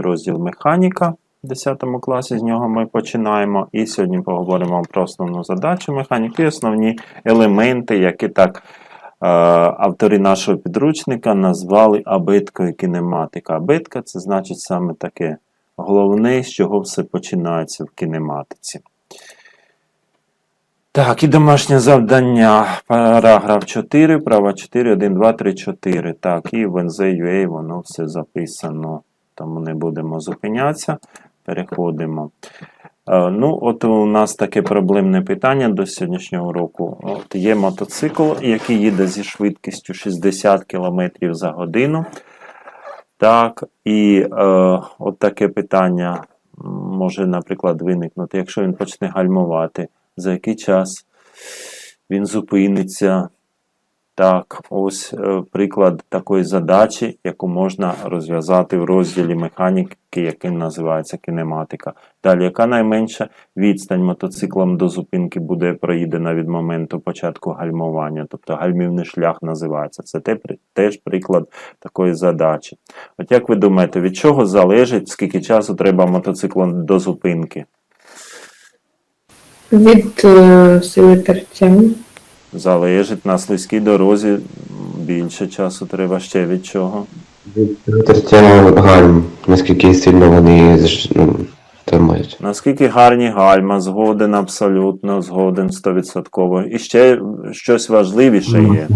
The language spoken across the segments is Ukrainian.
розділ механіка. В 10 класі з нього ми починаємо. І сьогодні поговоримо про основну задачу механіки основні елементи, які так е, автори нашого підручника назвали абиткою кінематика. Абитка це значить саме таке головне, з чого все починається в кінематиці. Так, і домашнє завдання. Параграф 4, права 4, 1, 2, 3, 4. Так, і в NZ.UA воно все записано, тому не будемо зупинятися. Переходимо. Е, Ну, от у нас таке проблемне питання до сьогоднішнього року. От є мотоцикл, який їде зі швидкістю 60 км за годину. Так, і е, от таке питання може, наприклад, виникнути, якщо він почне гальмувати, за який час він зупиниться. Так, ось е, приклад такої задачі, яку можна розв'язати в розділі механіки, який називається кінематика. Далі, яка найменша відстань мотоциклом до зупинки буде проїдена від моменту початку гальмування, тобто гальмівний шлях називається. Це теж приклад такої задачі. От як ви думаєте, від чого залежить, скільки часу треба мотоциклом до зупинки? Від е, сили тертя. Залежить на слизькій дорозі більше часу треба ще від чого. Витертя гальм, наскільки сильно вони ну, тримають. Наскільки гарні гальма, згоден абсолютно, згоден 100%. І ще щось важливіше є.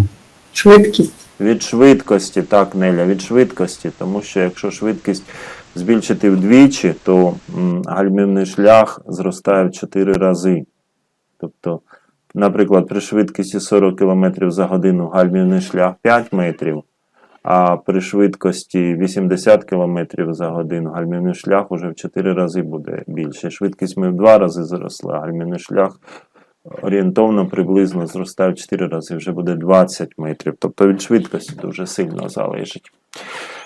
Швидкість. Від швидкості, так, Неля, від швидкості. Тому що якщо швидкість збільшити вдвічі, то гальмівний шлях зростає в 4 рази. Тобто, наприклад, при швидкості 40 км за годину гальмівний шлях 5 метрів, а при швидкості 80 км за годину гальмівний шлях уже в 4 рази буде більше. Швидкість ми в 2 рази зросла, гальмівний шлях орієнтовно приблизно зростає в 4 рази, вже буде 20 метрів. Тобто від швидкості дуже сильно залежить.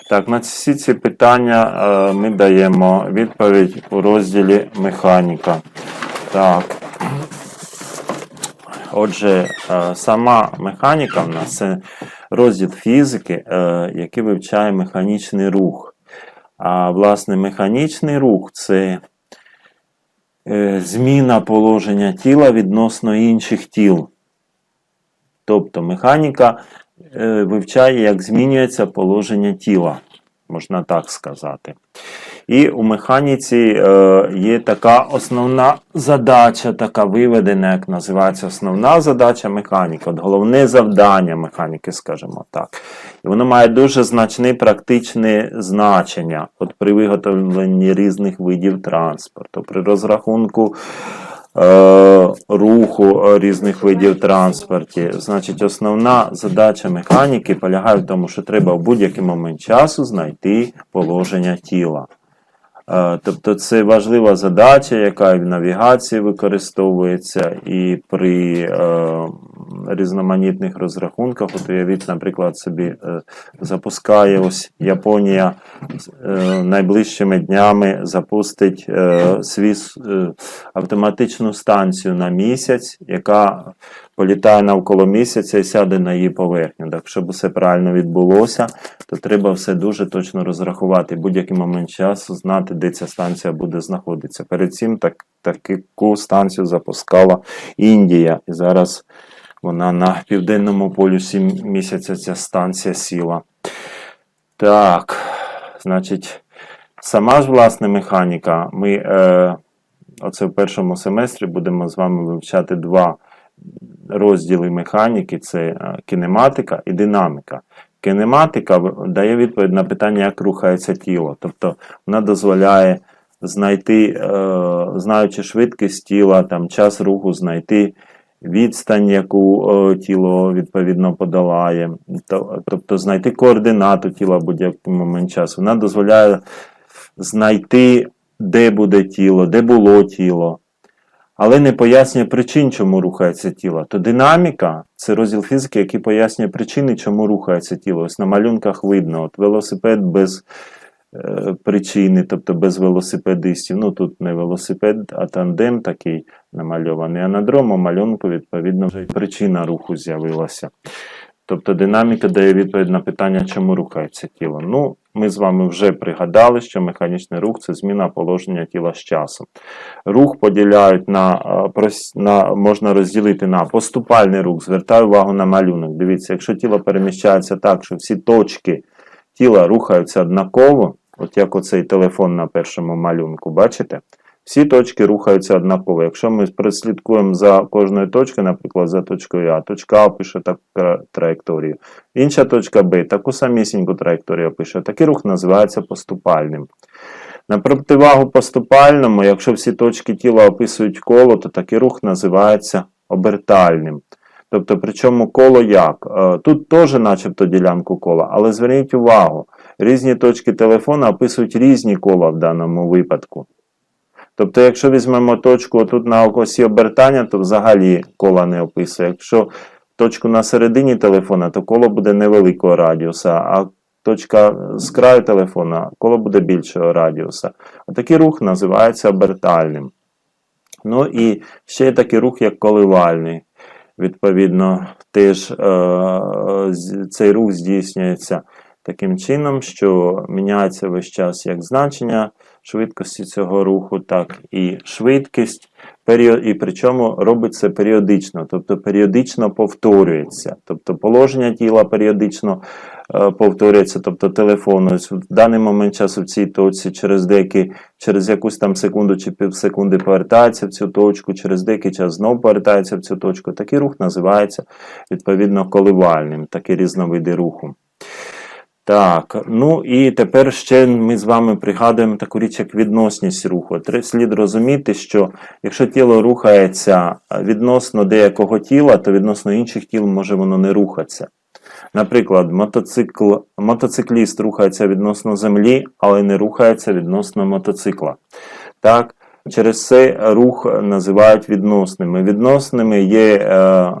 Так, на всі ці питання е, ми даємо відповідь у розділі механіка. Так. Отже, е, сама механіка в нас це розділ фізики, е, який вивчає механічний рух. А власне, механічний рух це е, зміна положення тіла відносно інших тіл. Тобто механіка вивчає, як змінюється положення тіла, можна так сказати. І у механіці е, є така основна задача, така виведена, як називається основна задача механіки, от головне завдання механіки, скажімо так. І воно має дуже значне практичне значення от при виготовленні різних видів транспорту, при розрахунку е, руху різних видів транспорту. Значить, основна задача механіки полягає в тому, що треба в будь-який момент часу знайти положення тіла. Е, Тобто це важлива задача, яка і в навігації використовується, і при е, різноманітних розрахунках. От уявіть, наприклад, собі е, запускає ось Японія е, найближчими днями запустить е, свій е, автоматичну станцію на місяць, яка політає навколо місяця і сяде на її поверхню. Так, щоб все правильно відбулося, то треба все дуже точно розрахувати. Будь-який момент часу знати, де ця станція буде знаходитися. Перед цим так, таку станцію запускала Індія. І зараз вона на південному полюсі місяця ця станція сіла. Так, значить, сама ж власне механіка. Ми е, оце в першому семестрі будемо з вами вивчати два розділи механіки: це е, кінематика і динаміка. Кінематика дає відповідь на питання, як рухається тіло. Тобто вона дозволяє знайти, е, знаючи швидкість тіла, там, час руху, знайти відстань, яку е, тіло відповідно подолає, тобто знайти координату тіла в будь-який момент часу. Вона дозволяє знайти, де буде тіло, де було тіло, але не пояснює причин, чому рухається тіло. То динаміка це розділ фізики, який пояснює причини, чому рухається тіло. Ось на малюнках видно, от велосипед без е, причини, тобто без велосипедистів. Ну тут не велосипед, а тандем такий намальований. А на другому малюнку, відповідно, вже й причина руху з'явилася. Тобто динаміка дає відповідь на питання, чому рухається тіло. Ну, ми з вами вже пригадали, що механічний рух це зміна положення тіла з часом. Рух поділяють на, е, на можна розділити на поступальний рух. Звертаю увагу на малюнок. Дивіться, якщо тіло переміщається так, що всі точки тіла рухаються однаково, от як оцей телефон на першому малюнку, бачите? Всі точки рухаються однаково. Якщо ми прослідкуємо за кожною точкою, наприклад, за точкою А, точка А пише таку траєкторію, інша точка Б таку самісіньку траєкторію пише. Такий рух називається поступальним. На противагу поступальному, якщо всі точки тіла описують коло, то такий рух називається обертальним. Тобто, причому коло як? Е, Тут теж начебто ділянку кола, але зверніть увагу, різні точки телефона описують різні кола в даному випадку. Тобто, якщо візьмемо точку тут на осі обертання, то взагалі кола не описує. Якщо точку на середині телефона, то коло буде невеликого радіуса, а точка з краю телефона, коло буде більшого радіуса. Такий рух називається обертальним. Ну і ще є такий рух, як коливальний. Відповідно, теж е, цей рух здійснюється таким чином, що міняється весь час як значення швидкості цього руху, так і швидкість, і причому робиться періодично, тобто періодично повторюється. Тобто положення тіла періодично е, повторюється, тобто телефон ось в даний момент часу в цій точці через деякий, через якусь там секунду чи півсекунди повертається в цю точку, через деякий час знову повертається в цю точку. Такий рух називається відповідно коливальним, такі різновиди руху. Так, ну і тепер ще ми з вами пригадуємо таку річ, як відносність руху. Тре- Слід розуміти, що якщо тіло рухається відносно деякого тіла, то відносно інших тіл може воно не рухатися. Наприклад, мотоцикл, мотоцикліст рухається відносно землі, але не рухається відносно мотоцикла. Так, через це рух називають відносними. Відносними є е,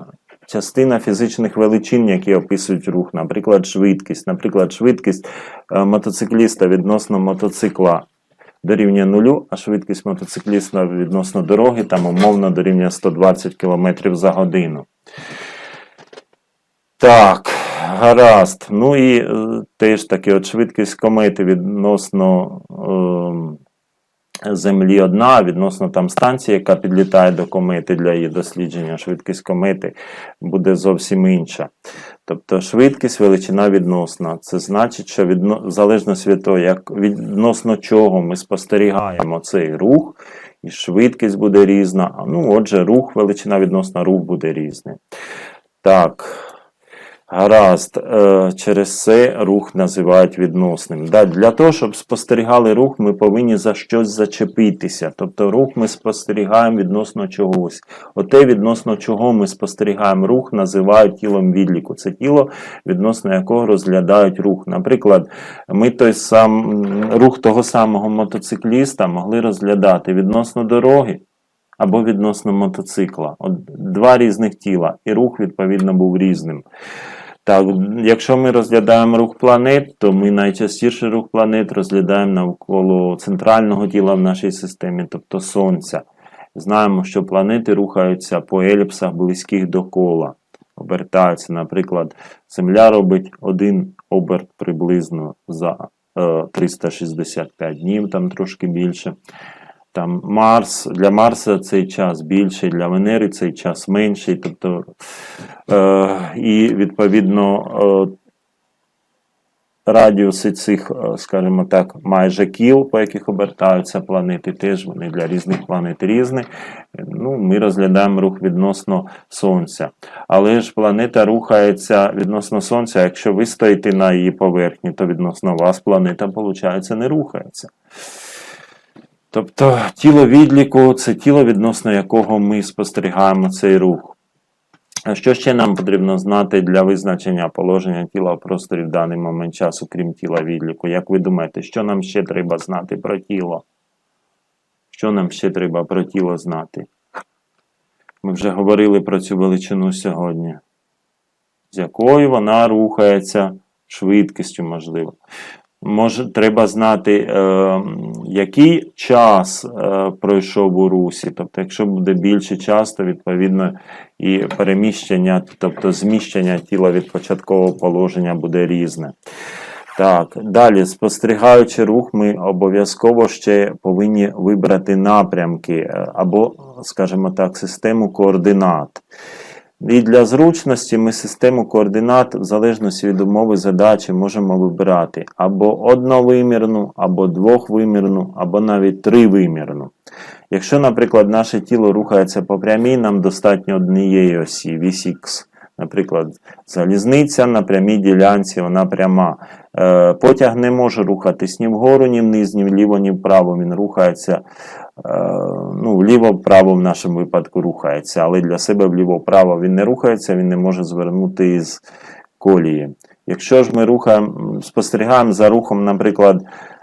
частина фізичних величин, які описують рух, наприклад, швидкість. Наприклад, швидкість е, мотоцикліста відносно мотоцикла дорівнює нулю, а швидкість мотоцикліста відносно дороги там умовно дорівнює 120 км за годину. Так, гаразд. Ну і е, теж таки, от швидкість комети відносно ем, Землі одна, відносно там станції, яка підлітає до комети для її дослідження, швидкість комети буде зовсім інша. Тобто швидкість величина відносна. Це значить, що відно, в залежності від того, як відносно чого ми спостерігаємо цей рух, і швидкість буде різна. Ну, отже, рух, величина відносно рух буде різний. Так. Гаразд, е, через це рух називають відносним. Для того, щоб спостерігали рух, ми повинні за щось зачепитися. Тобто рух ми спостерігаємо відносно чогось. Оте, відносно чого ми спостерігаємо рух, називають тілом відліку. Це тіло, відносно якого розглядають рух. Наприклад, ми той сам рух того самого мотоцикліста могли розглядати відносно дороги. Або відносно мотоцикла. От два різних тіла, і рух, відповідно, був різним. Так, якщо ми розглядаємо рух планет, то ми найчастіше рух планет розглядаємо навколо центрального тіла в нашій системі, тобто Сонця. Знаємо, що планети рухаються по еліпсах близьких до кола, обертаються. Наприклад, Земля робить один оберт приблизно за е, 365 днів, там трошки більше. Там Марс, для Марса цей час більший, для Венери цей час менший. Тобто, е, і відповідно е, радіуси цих, е, скажімо так, майже кіл, по яких обертаються планети, теж вони для різних планет різні. Ну, ми розглядаємо рух відносно Сонця. Але ж планета рухається відносно Сонця. Якщо ви стоїте на її поверхні, то відносно вас планета, виходить, не рухається. Тобто тіло відліку це тіло, відносно якого ми спостерігаємо цей рух. А Що ще нам потрібно знати для визначення положення тіла в просторі в даний момент часу, крім тіла відліку? Як ви думаєте, що нам ще треба знати про тіло? Що нам ще треба про тіло знати? Ми вже говорили про цю величину сьогодні, з якою вона рухається швидкістю, можливо. Може, треба знати, е, який час е, пройшов у русі. Тобто, якщо буде більший час, то відповідно і переміщення, тобто зміщення тіла від початкового положення буде різне. Так, далі, спостерігаючи рух, ми обов'язково ще повинні вибрати напрямки е, або, скажімо так, систему координат. І для зручності ми систему координат, в залежності від умови задачі, можемо вибирати або одновимірну, або двохвимірну, або навіть тривимірну. Якщо, наприклад, наше тіло рухається по прямій, нам достатньо однієї осі, вісь Х. Наприклад, залізниця на прямій ділянці, вона пряма. Е, Потяг не може рухатись ні вгору, ні вниз, ні вліво, ні вправо. Він рухається ну, Вліво право, в нашому випадку рухається, але для себе вліво-право він не рухається, він не може звернути із колії. Якщо ж ми рухаємо, спостерігаємо за рухом, наприклад,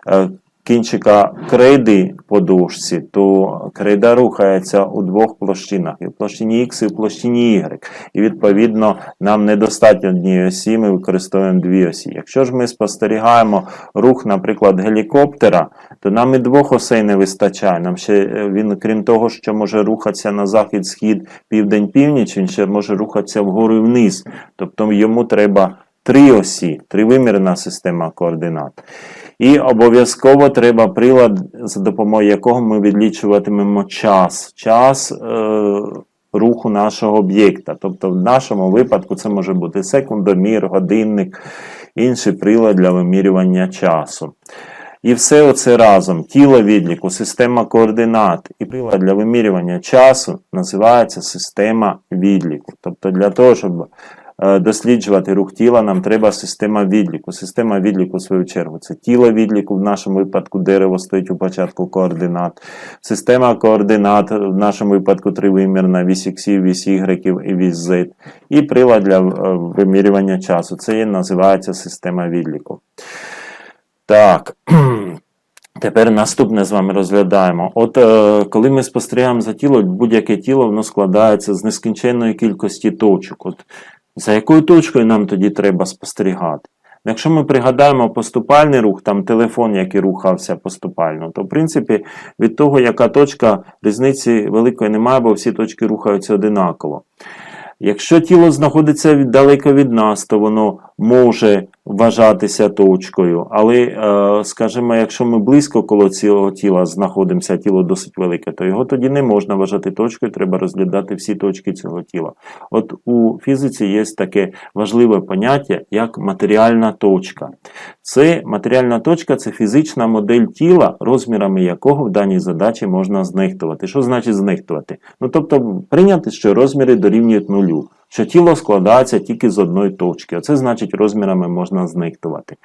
е, кінчика крейди по дошці, то крейда рухається у двох площинах, і в площині X, і в площині Y. І відповідно нам недостатньо однієї осі, ми використовуємо дві осі. Якщо ж ми спостерігаємо рух, наприклад, гелікоптера, то нам і двох осей не вистачає. Нам ще е, він, крім того, що може рухатися на захід, схід, південь, північ, він ще може рухатися вгору і вниз. Тобто йому треба три осі, тривимірна система координат. І обов'язково треба прилад, за допомогою якого ми відлічуватимемо час. Час е, руху нашого об'єкта. Тобто, в нашому випадку це може бути секундомір, годинник, інший прилад для вимірювання часу. І все оце разом, тіло відліку, система координат і прилад для вимірювання часу називається система відліку. Тобто для того, щоб досліджувати рух тіла, нам треба система відліку. Система відліку, в свою чергу, це тіло відліку, в нашому випадку дерево стоїть у початку координат. Система координат, в нашому випадку тривимірна, вісь іксів, вісь ігреків і вісь Z. І прилад для е, вимірювання часу. Це є, називається система відліку. Так. Тепер наступне з вами розглядаємо. От е, коли ми спостерігаємо за тіло, будь-яке тіло воно складається з нескінченної кількості точок. От за якою точкою нам тоді треба спостерігати? Якщо ми пригадаємо поступальний рух, там телефон, який рухався поступально, то в принципі від того, яка точка, різниці великої немає, бо всі точки рухаються одинаково. Якщо тіло знаходиться далеко від нас, то воно може вважатися точкою. Але, е, скажімо, якщо ми близько коло цього тіла знаходимося, тіло досить велике, то його тоді не можна вважати точкою, треба розглядати всі точки цього тіла. От у фізиці є таке важливе поняття, як матеріальна точка. Це матеріальна точка це фізична модель тіла, розмірами якого в даній задачі можна знехтувати. Що значить знехтувати? Ну тобто прийняти, що розміри дорівнюють нулю, що тіло складається тільки з одної точки. Оце значить розмірами можна знехтувати.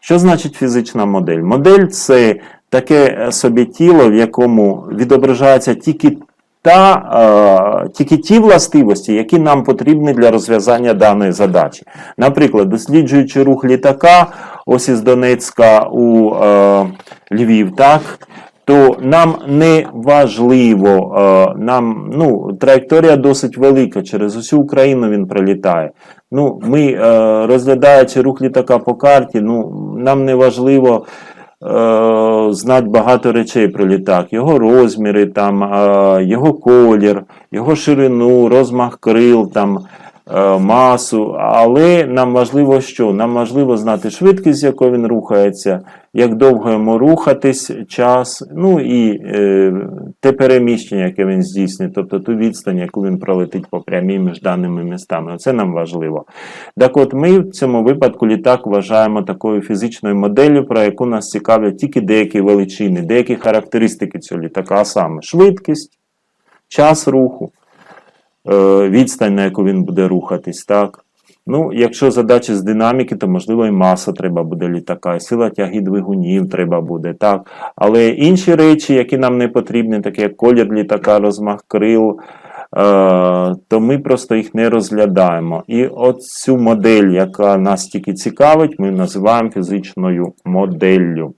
Що значить фізична модель? Модель це таке е, собі тіло, в якому відображається тільки та е, тільки ті властивості, які нам потрібні для розв'язання даної задачі. Наприклад, досліджуючи рух літака, ось із Донецька у е, Львів, так, то нам не важливо, е, нам, ну, траєкторія досить велика, через усю Україну він пролітає. Ну, ми, е, розглядаючи рух літака по карті, ну, нам не важливо е, знати багато речей про літак, його розміри, там, його колір, його ширину, розмах крил, там, масу. Але нам важливо що? Нам важливо знати швидкість, з якою він рухається, як довго йому рухатись, час, ну і е, те переміщення, яке він здійснює, тобто ту відстань, яку він пролетить по прямій між даними містами. Це нам важливо. Так от ми в цьому випадку літак вважаємо такою фізичною моделлю, про яку нас цікавлять тільки деякі величини, деякі характеристики цього літака, а саме швидкість, час руху, е, відстань, на яку він буде рухатись. так. Ну, якщо задача з динаміки, то можливо і маса треба буде літака, і сила тяги двигунів треба буде, так. Але інші речі, які нам не потрібні, такі як колір літака, розмах крил, е, то ми просто їх не розглядаємо. І от цю модель, яка нас тільки цікавить, ми називаємо фізичною моделлю.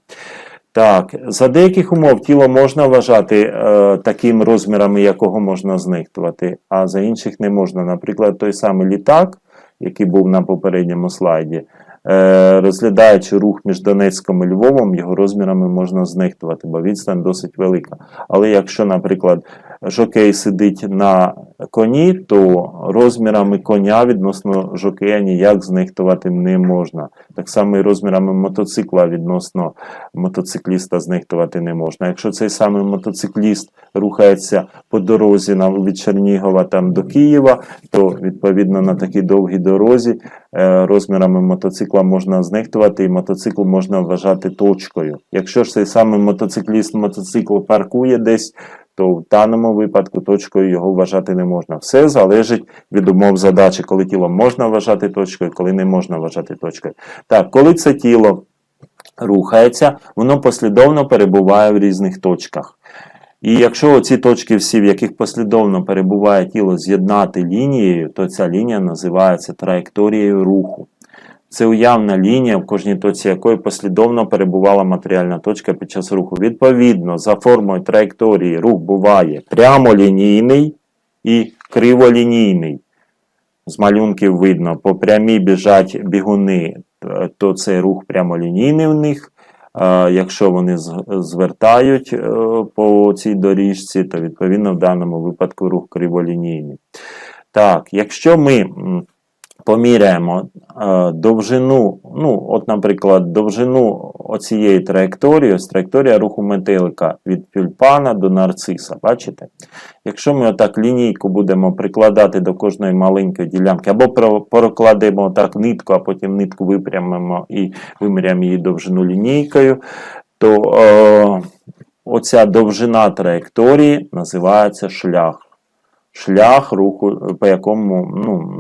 Так, за деяких умов тіло можна вважати е, таким розмірами, якого можна знихтувати, а за інших не можна. Наприклад, той самий літак, який був на попередньому слайді, е, розглядаючи рух між Донецьком і Львовом, його розмірами можна знихтувати, бо відстань досить велика. Але якщо, наприклад, жокей сидить на коні, то розмірами коня відносно жокея ніяк знехтувати не можна. Так само і розмірами мотоцикла відносно мотоцикліста знехтувати не можна. Якщо цей самий мотоцикліст рухається по дорозі від Чернігова там, до Києва, то відповідно на такій довгій дорозі е, розмірами мотоцикла можна знехтувати, і мотоцикл можна вважати точкою. Якщо ж цей самий мотоцикліст мотоцикл паркує десь, то в даному випадку точкою його вважати не можна. Все залежить від умов задачі, коли тіло можна вважати точкою, коли не можна вважати точкою. Так, коли це тіло рухається, воно послідовно перебуває в різних точках. І якщо ці точки всі, в яких послідовно перебуває тіло, з'єднати лінією, то ця лінія називається траєкторією руху. Це уявна лінія, в кожній точці якої послідовно перебувала матеріальна точка під час руху. Відповідно, за формою траєкторії рух буває прямолінійний і криволінійний. З малюнків видно, по прямій біжать бігуни, то це рух прямолінійний в них. Якщо вони звертають е, по цій доріжці, то відповідно в даному випадку рух криволінійний. Так, якщо ми поміряємо е, довжину, ну, от, наприклад, довжину оцієї траєкторії, ось траєкторія руху метелика від тюльпана до нарциса, бачите? Якщо ми отак лінійку будемо прикладати до кожної маленької ділянки, або прокладемо так нитку, а потім нитку випрямимо і виміряємо її довжину лінійкою, то е, оця довжина траєкторії називається шлях. Шлях руху, по якому ну,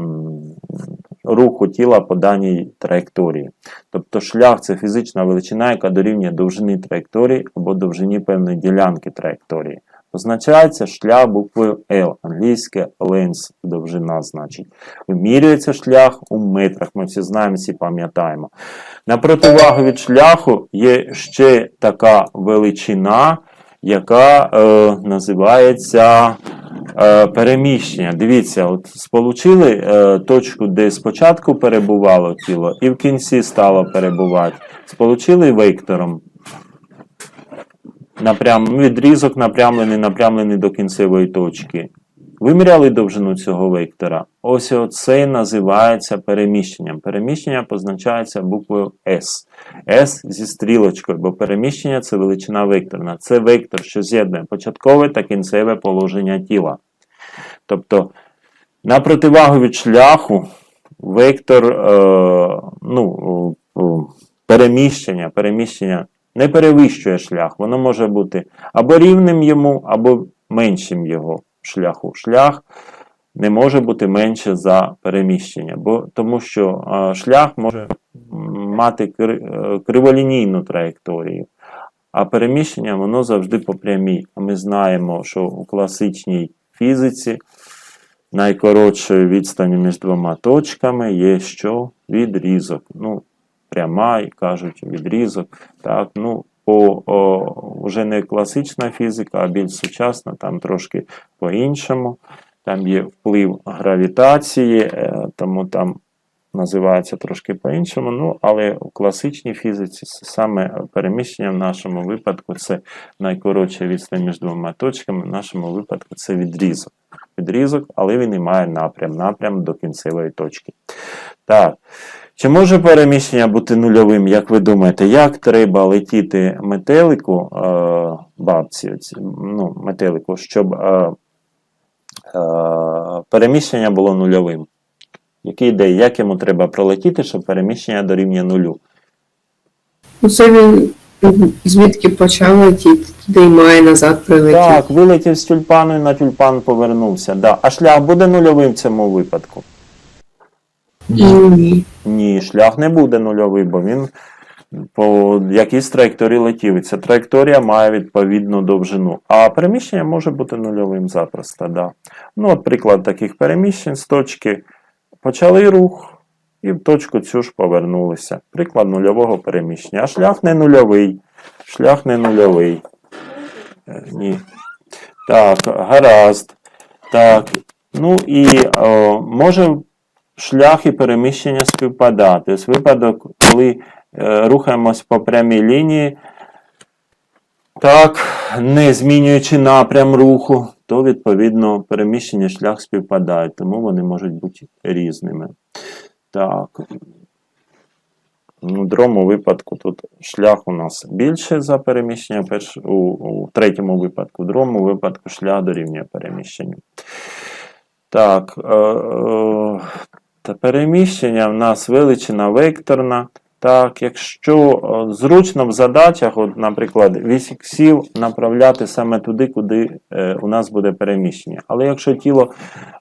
руху тіла по даній траєкторії. Тобто шлях це фізична величина, яка дорівнює довжині траєкторії або довжині певної ділянки траєкторії. Позначається шлях буквою L, англійське length, довжина значить. Вимірюється шлях у метрах, ми всі знаємо, всі пам'ятаємо. На противагу від шляху є ще така величина, яка е, називається е, переміщення. Дивіться, от сполучили е, точку, де спочатку перебувало тіло, і в кінці стало перебувати. Сполучили вектором. Напрям, відрізок напрямлений, напрямлений до кінцевої точки. Виміряли довжину цього вектора. Ось оце називається переміщенням. Переміщення позначається буквою S. S зі стрілочкою, бо переміщення це величина векторна. Це вектор, що з'єднує початкове та кінцеве положення тіла. Тобто, на противагу від шляху, вектор е, ну, е, переміщення, переміщення не перевищує шлях. Воно може бути або рівним йому, або меншим його шляху. Шлях не може бути менше за переміщення, бо, тому що е, шлях може мати кри- е, криволінійну траєкторію, а переміщення воно завжди по прямій. А ми знаємо, що у класичній фізиці найкоротшою відстанню між двома точками є що? Відрізок. Ну, пряма, кажуть, відрізок. Так, ну, по, о, вже не класична фізика, а більш сучасна, там трошки по-іншому. Там є вплив гравітації, е, тому там називається трошки по-іншому. Ну, але у класичній фізиці саме переміщення в нашому випадку це найкоротша відстань між двома точками. В нашому випадку це відрізок. Відрізок, але він і має напрям, напрям до кінцевої точки. Так. Чи може переміщення бути нульовим, як ви думаєте, як треба летіти метелику, е, бабці, оці, ну, метелику, щоб е, е, переміщення було нульовим? Які ідеї, як йому треба пролетіти, щоб переміщення дорівнює нулю? Ну, це він звідки почав летіти, туди й має назад прилетіти. Так, вилетів з тюльпану і на тюльпан повернувся. Да. А шлях буде нульовим в цьому випадку? Ні. Ні, шлях не буде нульовий, бо він по якійсь траєкторії летів. І ця траєкторія має відповідну довжину. А переміщення може бути нульовим запросто. Да. Ну, от приклад таких переміщень з точки почали рух і в точку цю ж повернулися. Приклад нульового переміщення. А шлях не нульовий. Шлях не нульовий. Е, Ні. Так, гаразд. Так. Ну і о, може шлях і переміщення співпадати. Ось випадок, коли е, рухаємось по прямій лінії, так, не змінюючи напрям руху, то відповідно переміщення шлях співпадають, тому вони можуть бути різними. Так. В другому випадку тут шлях у нас більше за переміщення, перш, у, у третьому випадку, в другому випадку шлях дорівнює переміщенню. Так, е, е, та переміщення в нас величина векторна. Так, якщо е, зручно в задачах, от, наприклад, вісь іксів направляти саме туди, куди е, у нас буде переміщення. Але якщо тіло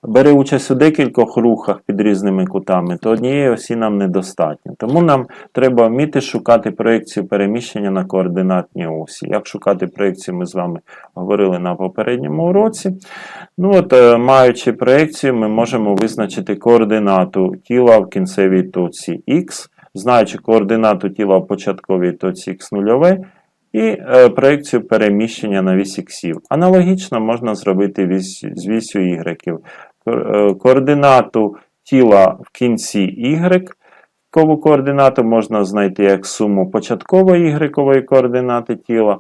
бере участь у декількох рухах під різними кутами, то однієї осі нам недостатньо. Тому нам треба вміти шукати проекцію переміщення на координатній осі. Як шукати проекцію, ми з вами говорили на попередньому уроці. Ну от, е, маючи проекцію, ми можемо визначити координату тіла в кінцевій точці Х, знаючи координату тіла в початковій точці Х0 і е, проекцію переміщення на вісь іксів. Аналогічно можна зробити вісь, з вісю Y. Е, Координату тіла в кінці Y, кову координату можна знайти як суму початкової y координати тіла,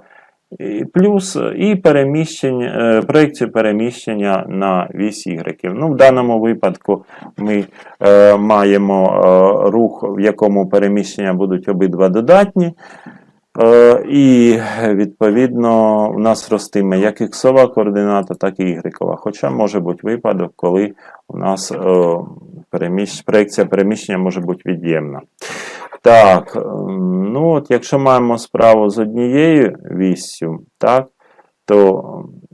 і плюс е, і переміщення, е, проекцію переміщення на вісь Y. Ну, в даному випадку ми е, маємо е, рух, в якому переміщення будуть обидва додатні. Е, і відповідно у нас ростиме як іксова координата, так і ігрекова. Хоча може бути випадок, коли у нас е, переміщ... проекція переміщення може бути від'ємна. Так, ем, ну от якщо маємо справу з однією віссю, так, то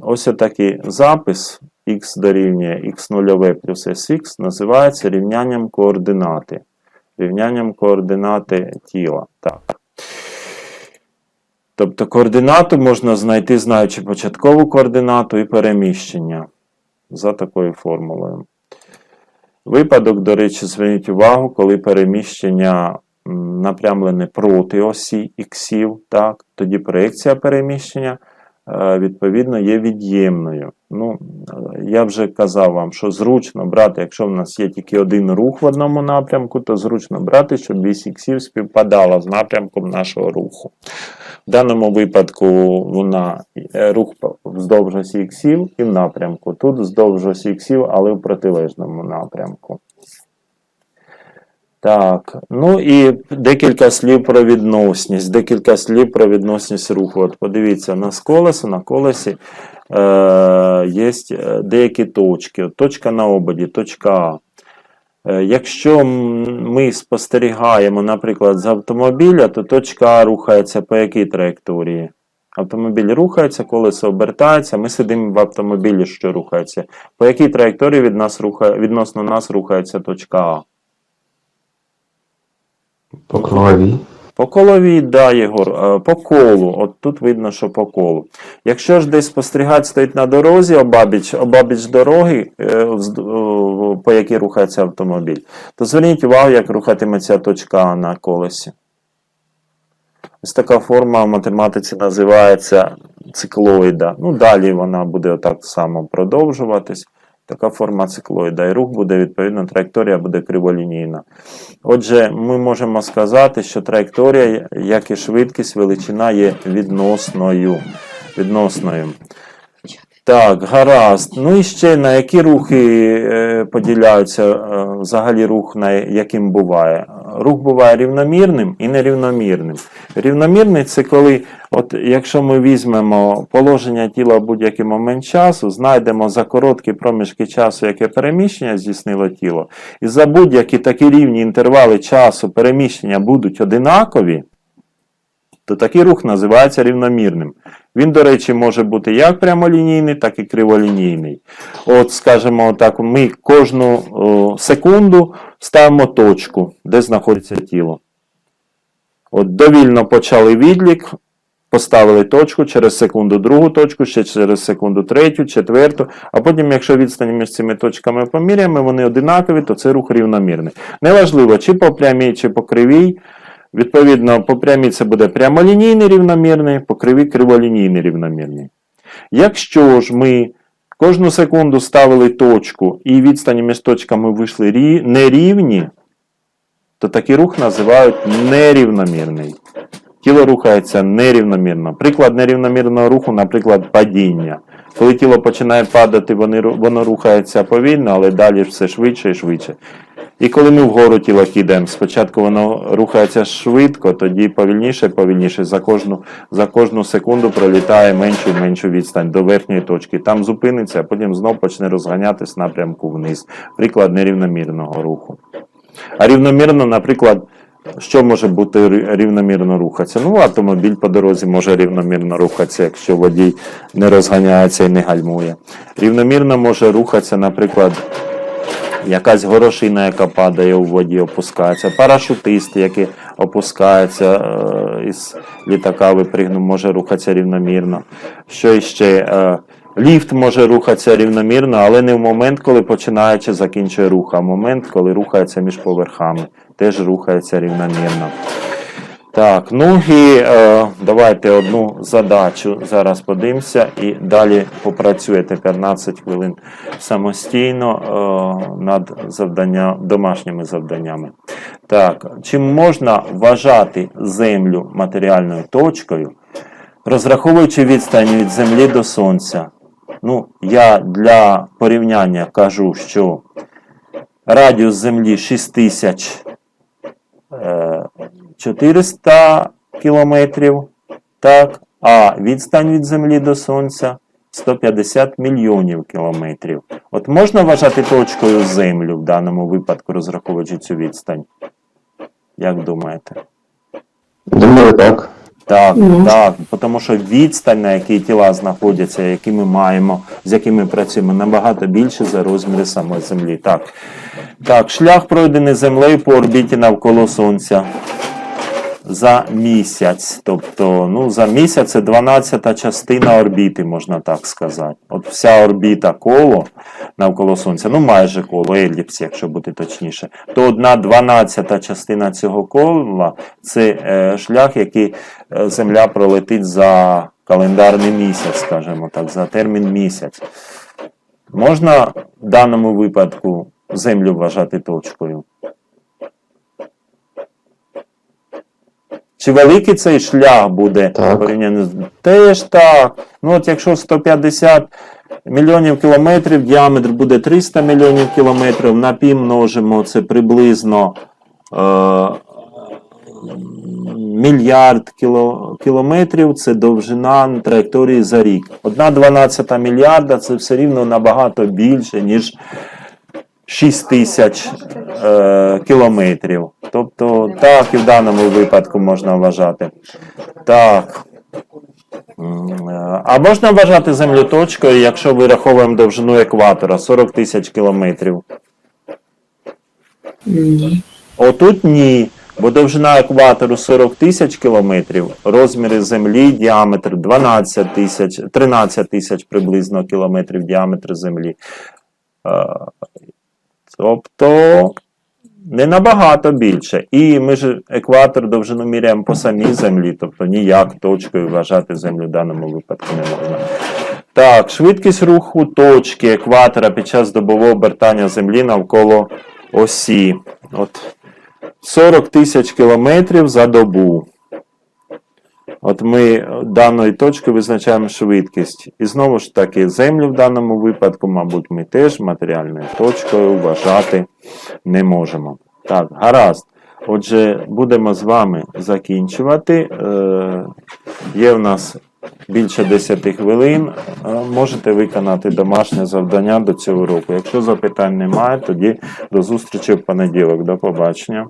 ось такий запис x дорівнює x0 плюс sx називається рівнянням координати. Рівнянням координати тіла. Так. Тобто координату можна знайти, знаючи початкову координату і переміщення за такою формулою. Випадок, до речі, зверніть увагу, коли переміщення напрямлене проти осі іксів, так, тоді проекція переміщення е, відповідно є від'ємною. Ну, е, я вже казав вам, що зручно брати, якщо в нас є тільки один рух в одному напрямку, то зручно брати, щоб вісь іксів співпадала з напрямком нашого руху. В даному випадку вона е, рух вздовж осі іксів і в напрямку. Тут вздовж осі іксів, але в протилежному напрямку. Так, ну і декілька слів про відносність, декілька слів про відносність руху. От подивіться, у нас колесо, на колесі е, є деякі точки. От Точка на ободі, точка А. Е, Якщо ми спостерігаємо, наприклад, з автомобіля, то точка А рухається по якій траєкторії? Автомобіль рухається, колесо обертається, ми сидимо в автомобілі, що рухається. По якій траєкторії від нас рухає, відносно нас рухається точка А? По круговій. По коловій, да, Єгор, е, по колу. От тут видно, що по колу. Якщо ж десь спостерігач стоїть на дорозі, обабіч, обабіч дороги, е, по якій рухається автомобіль, то зверніть увагу, як рухатиметься точка на колесі. Ось така форма в математиці називається циклоїда. Ну, далі вона буде так само продовжуватись. Така форма циклоїда. І рух буде, відповідно, траєкторія буде криволінійна. Отже, ми можемо сказати, що траєкторія, як і швидкість, величина є відносною. відносною. Так, гаразд. Ну і ще на які рухи е, поділяються е, взагалі рух, на яким буває? Рух буває рівномірним і нерівномірним. Рівномірний це коли, от якщо ми візьмемо положення тіла в будь-який момент часу, знайдемо за короткі проміжки часу, яке переміщення здійснило тіло, і за будь-які такі рівні інтервали часу переміщення будуть одинакові, то такий рух називається рівномірним. Він, до речі, може бути як прямолінійний, так і криволінійний. От, скажімо так, ми кожну о, секунду ставимо точку, де знаходиться тіло. От довільно почали відлік, поставили точку, через секунду другу точку, ще через секунду третю, четверту, а потім, якщо відстань між цими точками поміряємо, вони одинакові, то це рух рівномірний. Неважливо, чи по прямій, чи по кривій. Відповідно, по прямій це буде прямолінійний рівномірний, по кривій криволінійний рівномірний. Якщо ж ми кожну секунду ставили точку і відстані між точками вийшли рі- нерівні, то такий рух називають нерівномірний. Тіло рухається нерівномірно. Приклад нерівномірного руху, наприклад, падіння. Коли тіло починає падати, воно рухається повільно, але далі все швидше і швидше. І коли ми вгору тіло кидаємо, спочатку воно рухається швидко, тоді повільніше, повільніше. За кожну, за кожну секунду пролітає меншу і меншу відстань до верхньої точки. Там зупиниться, а потім знов почне розганятись напрямку вниз. Приклад нерівномірного руху. А рівномірно, наприклад, що може бути рівномірно рухатися? Ну, автомобіль по дорозі може рівномірно рухатися, якщо водій не розганяється і не гальмує. Рівномірно може рухатися, наприклад, якась горошина, яка падає у воді, опускається. Парашутист, який опускається е, із літака, випригнув, може рухатися рівномірно. Що іще? Е, ліфт може рухатися рівномірно, але не в момент, коли починає чи закінчує рух, а в момент, коли рухається між поверхами. Теж рухається рівномірно. Так, ну і е, давайте одну задачу зараз подивимося і далі попрацюєте 15 хвилин самостійно е, над завдання, домашніми завданнями. Так, чи можна вважати землю матеріальною точкою, розраховуючи відстань від Землі до Сонця? Ну, я для порівняння кажу, що радіус Землі 6000 е, 400 кілометрів, так, а відстань від Землі до Сонця 150 мільйонів кілометрів. От можна вважати точкою Землю в даному випадку, розраховуючи цю відстань? Як думаєте? Думаю, так. Так, Можна. так, тому що відстань, на якій тіла знаходяться, які ми маємо, з якими працюємо, набагато більше за розміри самої Землі. Так, так шлях пройдений Землею по орбіті навколо Сонця за місяць. Тобто, ну, за місяць це 12 частина орбіти, можна так сказати. От вся орбіта коло навколо Сонця, ну майже коло, еліпс, якщо бути точніше, то одна 12 частина цього кола це е, шлях, який е, Земля пролетить за календарний місяць, скажімо так, за термін місяць. Можна в даному випадку Землю вважати точкою? Чи великий цей шлях буде Так. порівняно з теж так. Ну от якщо 150 мільйонів кілометрів, діаметр буде 300 мільйонів кілометрів, на пів множимо, це приблизно е, мільярд кіло, кілометрів, це довжина траєкторії за рік. Одна дванадцята мільярда це все рівно набагато більше, ніж 6 тисяч е, кілометрів. Тобто, так і в даному випадку можна вважати. Так. Е, А можна вважати землю точкою, якщо вираховуємо довжину екватора 40 тисяч кілометрів? Ні. Отут ні. Бо довжина екватору 40 тисяч кілометрів, розміри землі, діаметр 12 тисяч, 13 тисяч приблизно кілометрів діаметр землі. Тобто не набагато більше. І ми ж екватор довжину міряємо по самій землі, тобто ніяк точкою вважати землю в даному випадку не можна. Так, швидкість руху точки екватора під час добового обертання землі навколо осі. От 40 тисяч кілометрів за добу. От ми даною точкою визначаємо швидкість. І знову ж таки, землю в даному випадку, мабуть, ми теж матеріальною точкою вважати не можемо. Так, гаразд. Отже, будемо з вами закінчувати. Е, є в нас більше 10 хвилин. Е, можете виконати домашнє завдання до цього року. Якщо запитань немає, тоді до зустрічі в понеділок. До побачення.